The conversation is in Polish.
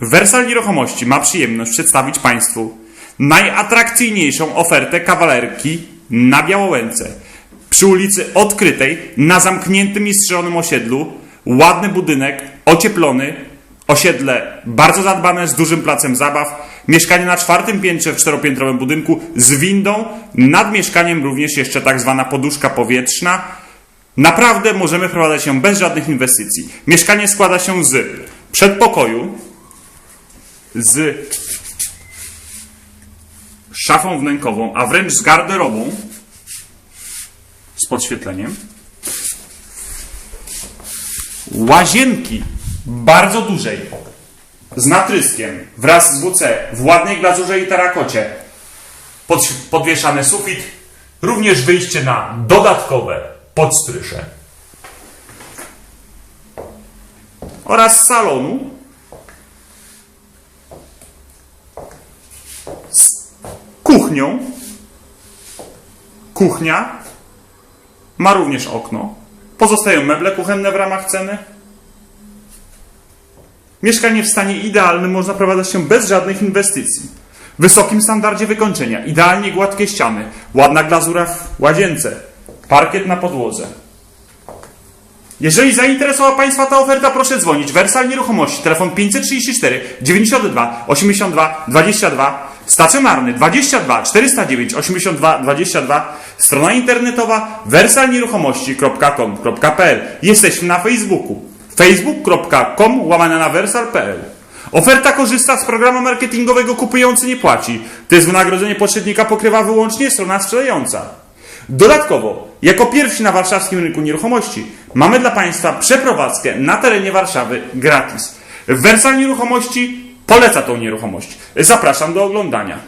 Wersal Nieruchomości ma przyjemność przedstawić Państwu najatrakcyjniejszą ofertę kawalerki na Białołęce. Przy ulicy Odkrytej, na zamkniętym i strzeżonym osiedlu, ładny budynek, ocieplony, osiedle bardzo zadbane, z dużym placem zabaw, mieszkanie na czwartym piętrze w czteropiętrowym budynku z windą, nad mieszkaniem również jeszcze tak zwana poduszka powietrzna, Naprawdę możemy wprowadzać się bez żadnych inwestycji. Mieszkanie składa się z przedpokoju, z szafą wnękową, a wręcz z garderobą z podświetleniem. Łazienki bardzo dużej, z natryskiem, wraz z WC, w ładnej glazurze i terakocie. Pod, podwieszany sufit, również wyjście na dodatkowe podstrysze. Oraz salonu z kuchnią. Kuchnia ma również okno. Pozostają meble kuchenne w ramach ceny. Mieszkanie w stanie idealnym można prowadzać się bez żadnych inwestycji. W wysokim standardzie wykończenia, idealnie gładkie ściany, ładna glazura w łazience, parkiet na podłodze. Jeżeli zainteresowała Państwa ta oferta, proszę dzwonić. Wersal Nieruchomości, telefon 534 92 82 22, stacjonarny 22 409 82 22, strona internetowa wersalnieruchomości.com.pl. Jesteśmy na Facebooku facebook.com łamane na wersal.pl. Oferta korzysta z programu marketingowego kupujący nie płaci. To jest wynagrodzenie pośrednika pokrywa wyłącznie strona sprzedająca. Dodatkowo, jako pierwsi na warszawskim rynku nieruchomości, mamy dla Państwa przeprowadzkę na terenie Warszawy gratis. Wersal Nieruchomości poleca tą nieruchomość. Zapraszam do oglądania.